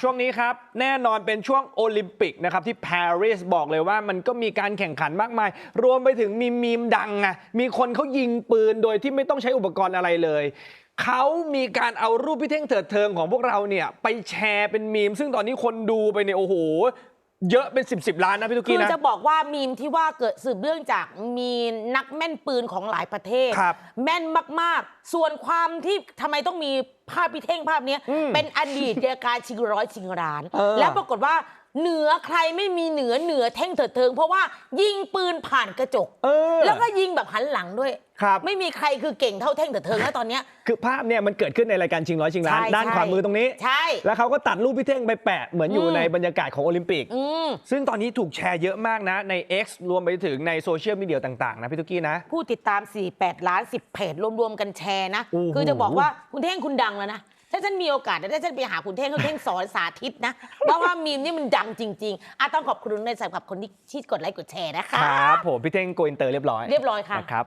ช่วงนี้ครับ แน่นอนเป็นช่วงโอลิมปิกนะครับ ที่ปารีสบอกเลยว่ามันก็มีการแข่งขันมากมาย รวมไปถึงมีมีมดังอะมีคนเขายิงปืนโดยที่ไม่ต้องใช้อุปกรณ์อะไรเลย เขามีการเอารูปพี่เท่งเถิดเทิงของพวกเราเนี่ย ไปแชร์เป็นมีม ซึ่งตอนนี้คนดูไปเนี่ยโอ้โห เยอะเป็น 10บสล้านนะพี่ตุกคืกี้อนะ จะบอกว่ามีมที่ว่าเกิดสืบเรื่องจากมีนักแม่นปืนของหลายประเทศ ครับแม่นมากๆ ส่วนความที่ทำไมต้องมีภาพพิเท่งภาพเนี้ย อืมเป็นอดีตเดียการชิงร้อยชิงร้าน เออ แล้วปรากฏว่า เหนือใครไม่มีเหนือเหนือเท่งเถิดเทิง เพราะว่ายิงปืนผ่านกระจก เออ แล้วก็ยิงแบบหันหลังด้วย ครับ ไม่มีใครคือเก่งเท่าเท่งเถิดเทิงแล้วตอนเนี้ย คือภาพเนี่ยมันเกิดขึ้นในรายการชิงร้อยชิงล้าน ใช่ด้านใช่ ขวามือตรงนี้ ใช่ แล้วเขาก็ตัดรูปพี่เท่งไปแปะ เหมือนอยู่อืม ในบรรยากาศของโอลิมปิก อืมซึ่งตอนนี้ถูกแชร์เยอะมากนะ ใน X รวมไปถึงในโซเชียลมีเดียต่าง ๆ นะพี่ตุกกี้นะ ผู้ติดตาม 48 ล้าน 10 เพจรวมๆกันแชร์นะ โอ้โห คือจะบอกว่าคุณเท่งคุณดังแล้วนะ ถ้าฉันมีโอกาสถ้าฉันไปหาคุณเท่งคุณเท่งสอนสาธิตนะเพราะว่ามีมนี่มันดังจริงๆอะต้องขอบคุณในสำหรับคนที่ที่กดไลค์กดแชร์นะคะครับผมพี่เท่งโกอินเตอร์เรียบร้อยเรียบร้อยค่ะ นะครับ